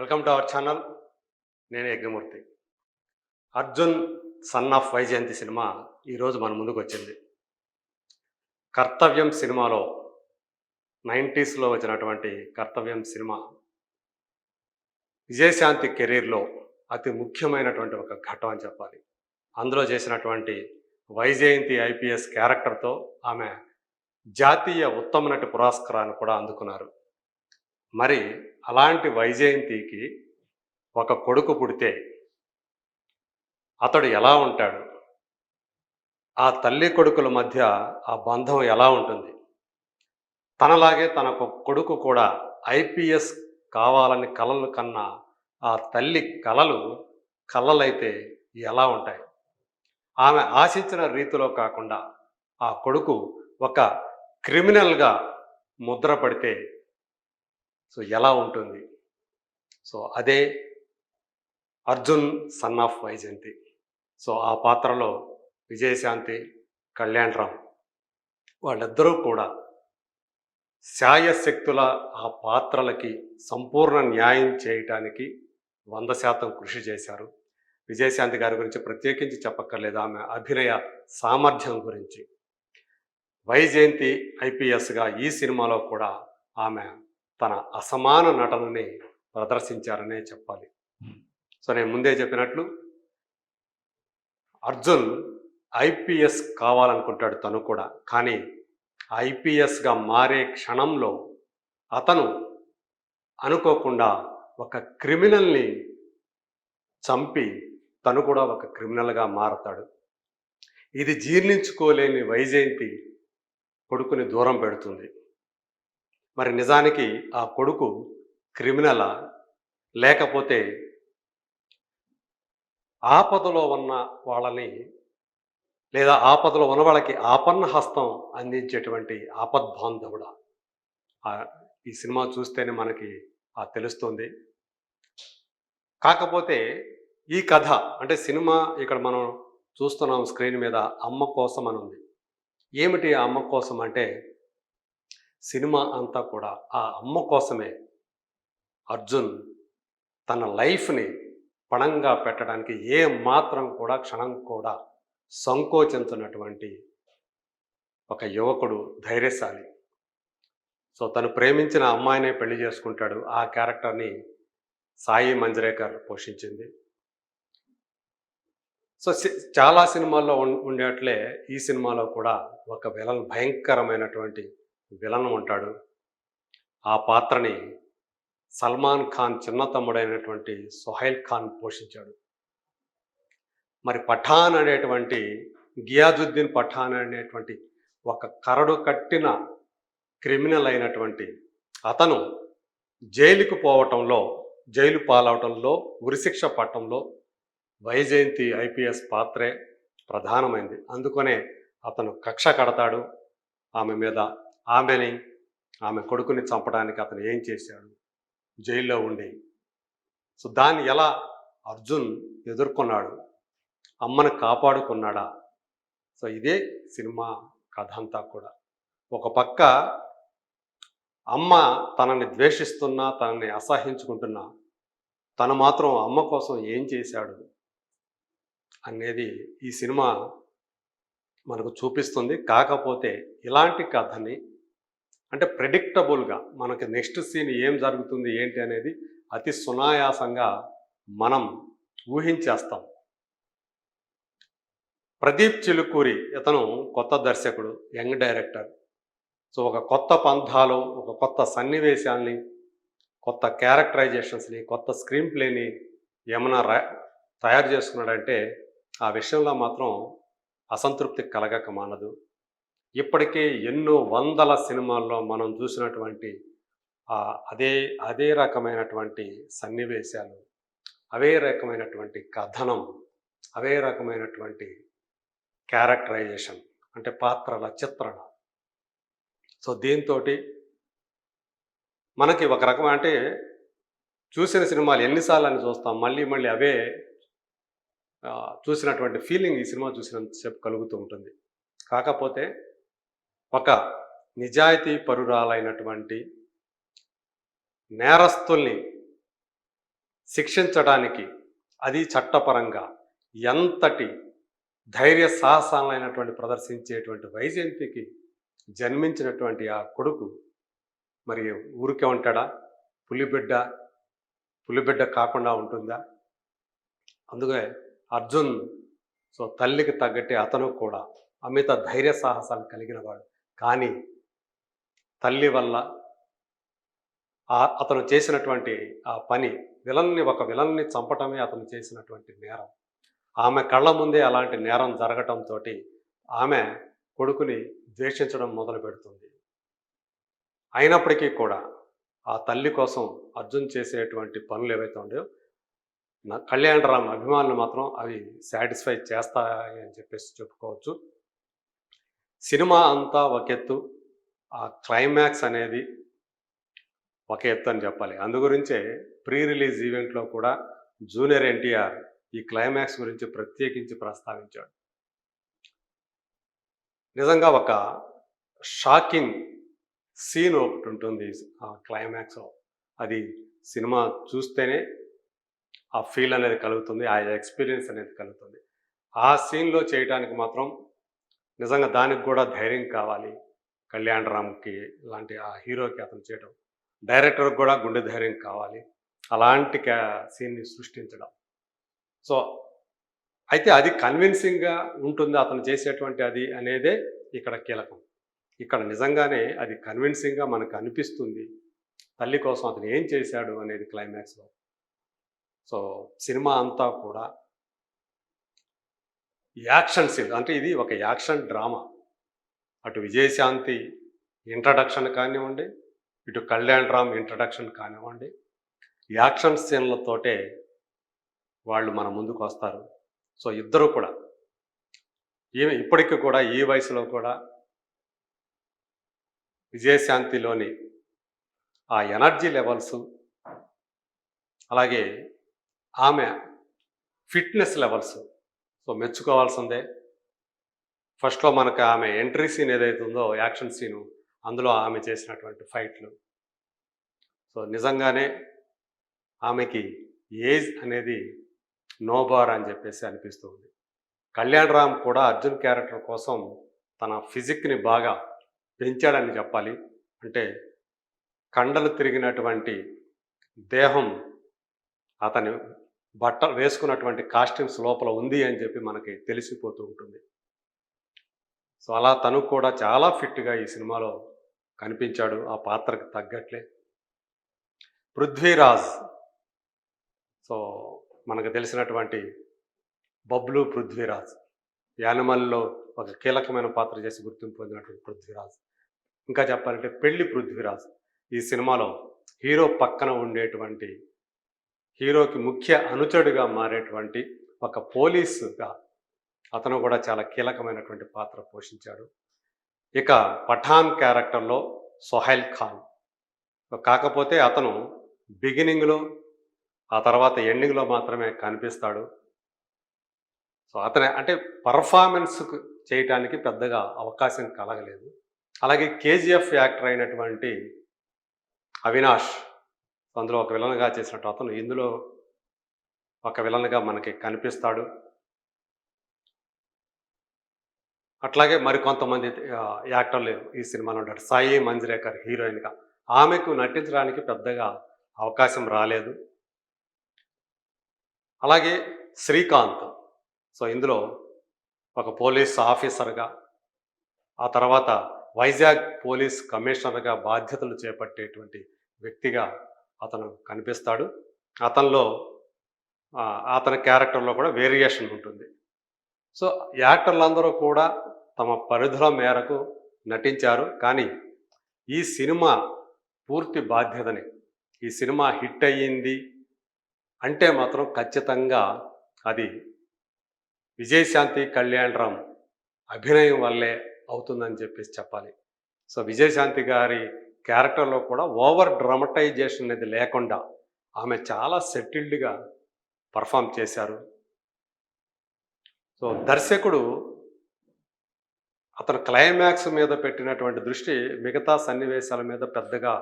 Welcome to our channel. నేను Yagnamurthy. Arjun son of Vyjayanthi cinema ఈరోజు మన ముందుకు వచ్చింది. కర్తవ్యం సినిమాలో నైంటీస్లో వచ్చినటువంటి కర్తవ్యం సినిమా విజయశాంతి కెరీర్లో అతి ముఖ్యమైనటువంటి ఒక ఘట్టం అని చెప్పాలి. అందులో చేసినటువంటి వైజయంతి ఐపీఎస్ క్యారెక్టర్తో ఆమె జాతీయ ఉత్తమ నటి పురస్కారాన్ని కూడా అందుకున్నారు. మరి అలాంటి వైజయంతికి ఒక కొడుకు పుడితే అతడు ఎలా ఉంటాడు? ఆ తల్లి కొడుకుల మధ్య ఆ బంధం ఎలా ఉంటుంది? తనలాగే తన ఒక కొడుకు కూడా ఐపీఎస్ కావాలని కలలు కన్నా ఆ తల్లి కలలు కలలైతే ఎలా ఉంటాయి? ఆమె ఆశించిన రీతిలో కాకుండా ఆ కొడుకు ఒక క్రిమినల్గా ముద్ర పడితే సో ఎలా ఉంటుంది? సో అదే Arjun son of Vyjayanthi. So ఆ పాత్రలో విజయశాంతి కళ్యాణ్ రామ్ వాళ్ళిద్దరూ కూడా శాయశక్తుల ఆ పాత్రలకి సంపూర్ణ న్యాయం చేయటానికి వంద శాతం కృషి చేశారు. విజయశాంతి గారి గురించి ప్రత్యేకించి చెప్పక్కర్లేదు. ఆమె అభినయ సామర్థ్యం గురించి. వైజయంతి ఐపీఎస్గా ఈ సినిమాలో కూడా ఆమె తన అసమాన నటనని ప్రదర్శించారనే చెప్పాలి. సో నేను ముందే చెప్పినట్లు అర్జున్ ఐపీఎస్ కావాలనుకుంటాడు తను కూడా. కానీ ఐపీఎస్గా మారే క్షణంలో అతను అనుకోకుండా ఒక క్రిమినల్ని చంపి తను కూడా ఒక క్రిమినల్గా మారతాడు. ఇది జీర్ణించుకోలేని వైజయంతి కొడుకుని దూరం పెడుతుంది. మరి నిజానికి ఆ కొడుకు క్రిమినలా? లేకపోతే ఆపదలో ఉన్న వాళ్ళని లేదా ఆపదలో ఉన్న వాళ్ళకి ఆపన్న హస్తం అందించేటువంటి ఆపద్బాంధవుడ? ఈ సినిమా చూస్తేనే మనకి ఆ తెలుస్తుంది. కాకపోతే ఈ కథ అంటే సినిమా ఇక్కడ మనం చూస్తున్నాం స్క్రీన్ మీద అమ్మ కోసం అని ఉంది ఏమిటి ఆ అమ్మ కోసం అంటే సినిమా అంతా కూడా ఆ అమ్మ కోసమే అర్జున్ తన లైఫ్ని పణంగా పెట్టడానికి ఏ మాత్రం కూడా క్షణం కూడా సంకోచించినటువంటి ఒక యువకుడు ధైర్యశాలి. సో తను ప్రేమించిన అమ్మాయినే పెళ్ళి చేసుకుంటాడు. ఆ క్యారెక్టర్ని సాయి మంజరేకర్ పోషించింది. సో సి- చాలా సినిమాల్లో ఉం- ఉండేట్లే ఈ సినిమాలో కూడా ఒక విలన్ భయంకరమైనటువంటి విలన్ ఉంటాడు ఆ పాత్రని సల్మాన్ ఖాన్ చిన్న తమ్ముడైనటువంటి సుహైల్ ఖాన్ పోషించాడు. మరి పఠాన్ అనేటువంటి గియాజుద్దీన్ పఠాన్ అనేటువంటి ఒక కరడు కట్టిన క్రిమినల్ అయినటువంటి అతను జైలుకు పోవటంలో జైలు పాలవటంలో ఉరిశిక్ష పట్టంలో వైజయంతి ఐపీఎస్ పాత్రే ప్రధానమైంది. అందుకనే అతను కక్ష కడతాడు. ఆమె మీద ఆమెని ఆమె కొడుకుని చంపడానికి అతను ఏం చేశాడు? జైల్లో ఉండి. సో దాన్ని ఎలా అర్జున్ ఎదుర్కొన్నాడు? అమ్మను కాపాడుకున్నాడా? సో ఇదే సినిమా కథ అంతా కూడా. ఒక పక్క అమ్మ తనని ద్వేషిస్తున్నా తనని అసహించుకుంటున్నా తను మాత్రం అమ్మ కోసం ఏం చేశాడు అనేది ఈ సినిమా మనకు చూపిస్తుంది. కాకపోతే ఇలాంటి కథని అంటే ప్రెడిక్టబుల్గా మనకి నెక్స్ట్ సీన్ ఏం జరుగుతుంది ఏంటి అనేది అతి సునాయాసంగా మనం ఊహించేస్తాం. ప్రదీప్ చిలుకూరి ఇతను కొత్త దర్శకుడు యంగ్ డైరెక్టర్ సో ఒక కొత్త పంథాలు ఒక కొత్త సన్నివేశాల్ని కొత్త క్యారెక్టరైజేషన్స్ని కొత్త స్క్రీన్ ప్లేని ఏమైనా తయారు చేసుకున్నాడంటే ఆ విషయంలో మాత్రం అసంతృప్తి కలగక మానదు. ఇప్పటికే ఎన్నో వందల సినిమాల్లో మనం చూసినటువంటి అదే అదే రకమైనటువంటి సన్నివేశాలు అవే రకమైనటువంటి కథనం అవే రకమైనటువంటి క్యారెక్టరైజేషన్ అంటే పాత్రల చిత్రణ. సో దీంతో మనకి ఒక రకం అంటే చూసిన సినిమాలు ఎన్నిసార్లు అని చూస్తాం మళ్ళీ మళ్ళీ అవే చూసినటువంటి ఫీలింగ్ ఈ సినిమా చూసినంతసేపు కలుగుతూ ఉంటుంది. కాకపోతే ఒక నిజాయితీ పరురాలైనటువంటి నేరస్తుల్ని శిక్షించడానికి అది చట్టపరంగా ఎంతటి ధైర్య సాహసాలైనటువంటి ప్రదర్శించేటువంటి వైజయంతికి జన్మించినటువంటి ఆ కొడుకు మరి ఊరికే ఉంటాడా? పులిబిడ్డ పులిబిడ్డ కాకుండా ఉంటుందా? అందుకే అర్జున్ సో తల్లికి తగ్గట్టే అతను కూడా అమిత ధైర్య సాహసాలు కలిగిన వాడు. కానీ తల్లి వల్ల ఆ అతను చేసినటువంటి ఆ పని విలన్ని ఒక విలన్ని చంపటమే అతను చేసినటువంటి నేరం. ఆమె కళ్ళ ముందే అలాంటి నేరం జరగటంతో ఆమె కొడుకుని ద్వేషించడం మొదలు పెడుతుంది. అయినప్పటికీ కూడా ఆ తల్లి కోసం అర్జున్ చేసేటువంటి పనులు ఏవైతే ఉన్నాయో నా కళ్యాణరామ్ అభిమానులు మాత్రం అవి సాటిస్ఫై చేస్తాయి అని చెప్పేసి చెప్పుకోవచ్చు. సినిమా అంతా ఒక ఎత్తు ఆ క్లైమాక్స్ అనేది ఒక ఎత్తు అని చెప్పాలి. అందు గురించే ప్రీ రిలీజ్ ఈవెంట్లో కూడా జూనియర్ ఎన్టీఆర్ ఈ క్లైమాక్స్ గురించి ప్రత్యేకించి ప్రస్తావించాడు. నిజంగా ఒక షాకింగ్ సీన్ ఒకటి ఉంటుంది ఆ క్లైమాక్స్లో. అది సినిమా చూస్తేనే ఆ ఫీల్ అనేది కలుగుతుంది ఆ ఎక్స్పీరియన్స్ అనేది కలుగుతుంది. ఆ సీన్లో చేయడానికి మాత్రం నిజంగా దానికి కూడా ధైర్యం కావాలి. కళ్యాణ్ రామ్కి లాంటి ఆ హీరోకి అతను చేయడం డైరెక్టర్కి కూడా గుండె ధైర్యం కావాలి. అలాంటి క్యా సీన్ని సృష్టించడం. సో అయితే అది కన్విన్సింగ్గా ఉంటుంది అతను చేసేటువంటి అది అనేదే ఇక్కడ కీలకం. ఇక్కడ నిజంగానే అది కన్విన్సింగ్గా మనకు అనిపిస్తుంది. తల్లి కోసం అతను ఏం చేశాడు అనేది క్లైమాక్స్లో. సో సినిమా అంతా కూడా యాక్షన్ సీన్ అంటే ఇది ఒక యాక్షన్ డ్రామా. అటు విజయశాంతి ఇంట్రడక్షన్ కానివ్వండి ఇటు కళ్యాణ్ రామ్ ఇంట్రడక్షన్ కానివ్వండి యాక్షన్ సీన్లతోటే వాళ్ళు మన ముందుకు వస్తారు. సో ఇద్దరు కూడా ఈ ఇప్పటికీ కూడా ఈ వయసులో కూడా విజయశాంతిలోని ఆ ఎనర్జీ లెవెల్స్ అలాగే ఆమె ఫిట్నెస్ లెవెల్స్ సో మెచ్చుకోవాల్సిందే. ఫస్ట్లో మనకు ఆమె ఎంట్రీ సీన్ ఏదైతే ఉందో యాక్షన్ సీను అందులో ఆమె చేసినటువంటి ఫైట్లు. సో నిజంగానే ఆమెకి ఏజ్ అనేది నోబార్ అని చెప్పేసి అనిపిస్తుంది. కళ్యాణ్ రామ్ కూడా అర్జున్ క్యారెక్టర్ కోసం తన ఫిజిక్ని బాగా పెంచాడని చెప్పాలి. అంటే కండలు తిరిగినటువంటి దేహం అతని బట్ట వేసుకున్నటువంటి కాస్ట్యూమ్స్ లోపల ఉంది అని చెప్పి మనకి తెలిసిపోతూ ఉంటుంది. సో అలా తను కూడా చాలా ఫిట్గా ఈ సినిమాలో కనిపించాడు. ఆ పాత్రకు తగ్గట్లే. పృథ్వీరాజ్. సో మనకు తెలిసినటువంటి బబ్లు పృథ్వీరాజ్. యానిమల్లో ఒక కీలకమైన పాత్ర చేసి గుర్తింపు పొందినటువంటి పృథ్వీరాజ్. ఇంకా చెప్పాలంటే పెళ్ళి పృథ్వీరాజ్. ఈ సినిమాలో హీరో పక్కన ఉండేటువంటి హీరోకి ముఖ్య అనుచరుడిగా మారేటువంటి ఒక పోలీసుగా అతను కూడా చాలా కీలకమైనటువంటి పాత్ర పోషించాడు. ఇక పఠాన్ క్యారెక్టర్లో సొహైల్ ఖాన్. కాకపోతే అతను బిగినింగ్లో ఆ తర్వాత ఎండింగ్లో మాత్రమే కనిపిస్తాడు. సో అతని అంటే పర్ఫార్మెన్స్ చేయటానికి పెద్దగా అవకాశం కలగలేదు. అలాగే కేజీఎఫ్ యాక్టర్ అయినటువంటి అవినాష్ అందులో ఒక విలన్గా చేసినట్టు అతను ఇందులో ఒక విలన్గా మనకి కనిపిస్తాడు. అట్లాగే మరికొంతమంది యాక్టర్లు ఈ సినిమాలో ఉంటారు. సాయి మంజ్రేకర్ హీరోయిన్గా. ఆమెకు నటించడానికి పెద్దగా అవకాశం రాలేదు. అలాగే శ్రీకాంత్. సో ఇందులో ఒక పోలీస్ ఆఫీసర్గా ఆ తర్వాత వైజాగ్ పోలీస్ కమిషనర్గా బాధ్యతలు చేపట్టేటువంటి వ్యక్తిగా అతను కనిపిస్తాడు. అతనిలో అతని క్యారెక్టర్లో కూడా వేరియేషన్ ఉంటుంది. సో యాక్టర్లందరూ కూడా తమ పరిధుల మేరకు నటించారు. కానీ ఈ సినిమా పూర్తి బాధ్యతని. ఈ సినిమా హిట్ అయ్యింది అంటే మాత్రం ఖచ్చితంగా అది విజయశాంతి కళ్యాణరామ్ అభినయం వల్లే అవుతుందని చెప్పేసి చెప్పాలి. సో విజయశాంతి గారి క్యారెక్టర్లో కూడా ఓవర్ డ్రమటైజేషన్ అనేది లేకుండా ఆమె చాలా సెటిల్డ్గా పర్ఫామ్ చేశారు. సో దర్శకుడు అతను క్లైమాక్స్ మీద పెట్టినటువంటి దృష్టి మిగతా సన్నివేశాల మీద పెద్దగా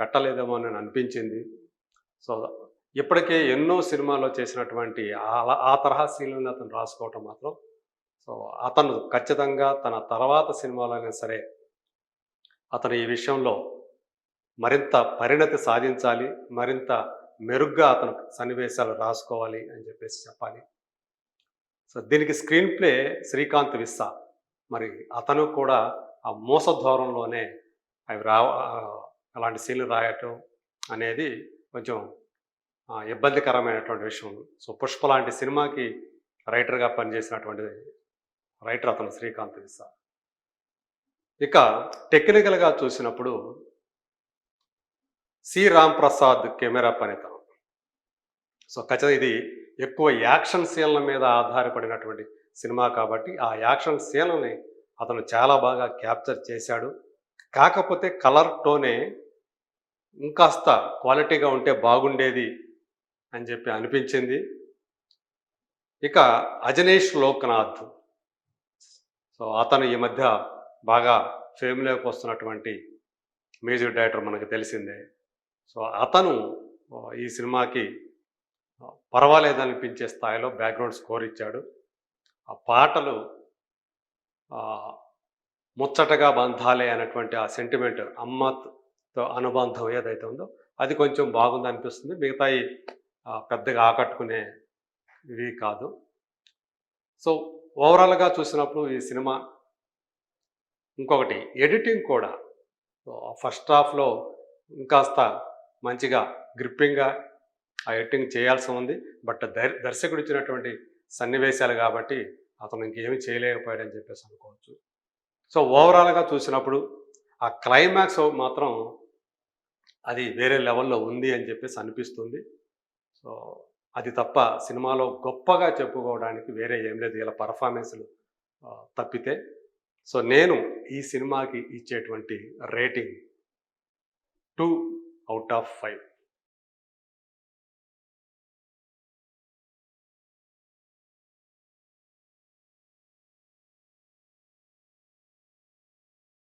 పెట్టలేదేమో అని అనిపించింది. సో ఇప్పటికే ఎన్నో సినిమాల్లో చేసినటువంటి అలా ఆ తరహా సీన్లను అతను రాసుకోవటం మాత్రం సో అతను ఖచ్చితంగా తన తర్వాత సినిమాలైనా సరే అతను ఈ విషయంలో మరింత పరిణతి సాధించాలి మరింత మెరుగ్గా అతను సన్నివేశాలు రాసుకోవాలి అని చెప్పేసి చెప్పాలి. సో దీనికి స్క్రీన్ ప్లే శ్రీకాంత్ విస్సా. మరి అతను కూడా ఆ మోస ధోరణిలోనే అవి రా అలాంటి సీన్లు రాయటం అనేది కొంచెం ఇబ్బందికరమైనటువంటి విషయం. సో పుష్ప లాంటి సినిమాకి రైటర్గా పనిచేసినటువంటి రైటర్ అతను శ్రీకాంత్ విస్సా. ఇక టెక్నికల్గా చూసినప్పుడు సి. రామ్ ప్రసాద్ కెమెరా పనితనం. సో ఖచ్చితంగా ఇది ఎక్కువ యాక్షన్ సీన్ల మీద ఆధారపడినటువంటి సినిమా కాబట్టి ఆ యాక్షన్ సీన్లని అతను చాలా బాగా క్యాప్చర్ చేశాడు. కాకపోతే కలర్ టోనే ఇంకాస్త క్వాలిటీగా ఉంటే బాగుండేది అని చెప్పి అనిపించింది. ఇక అజనేష్ లోక్నాథ్. సో అతను ఈ మధ్య బాగా ఫేమ్లోకి వస్తున్నటువంటి మ్యూజిక్ డైరెక్టర్ మనకు తెలిసిందే. సో అతను ఈ సినిమాకి పర్వాలేదనిపించే స్థాయిలో బ్యాక్గ్రౌండ్ స్కోర్ ఇచ్చాడు. ఆ పాటలు ముచ్చటగా బంధాలే అనేటువంటి ఆ సెంటిమెంట్ అమ్మతో అనుబంధం ఏదైతే ఉందో అది కొంచెం బాగుంది అనిపిస్తుంది. మిగతా పెద్దగా ఆకట్టుకునే ఇవి కాదు. సో ఓవరాల్గా చూసినప్పుడు ఈ సినిమా ఇంకొకటి ఎడిటింగ్ కూడా. ఫస్ట్ హాఫ్లో ఇంకాస్త మంచిగా గ్రిప్పింగ్గా ఆ ఎడిటింగ్ చేయాల్సి ఉంది. బట్ దర్ దర్శకుడు ఇచ్చినటువంటి సన్నివేశాలు కాబట్టి అతను ఇంకేమీ చేయలేకపోయాడని చెప్పేసి అనుకోవచ్చు. సో ఓవరాల్గా చూసినప్పుడు ఆ క్లైమాక్స్ మాత్రం అది వేరే లెవెల్లో ఉంది అని చెప్పేసి అనిపిస్తుంది. సో అది తప్ప సినిమాలో గొప్పగా చెప్పుకోవడానికి వేరే ఏం లేదు. ఇలా పర్ఫార్మెన్స్లు తప్పితే సో నేను ఈ సినిమాకి ఇచ్చేటువంటి rating two out of five.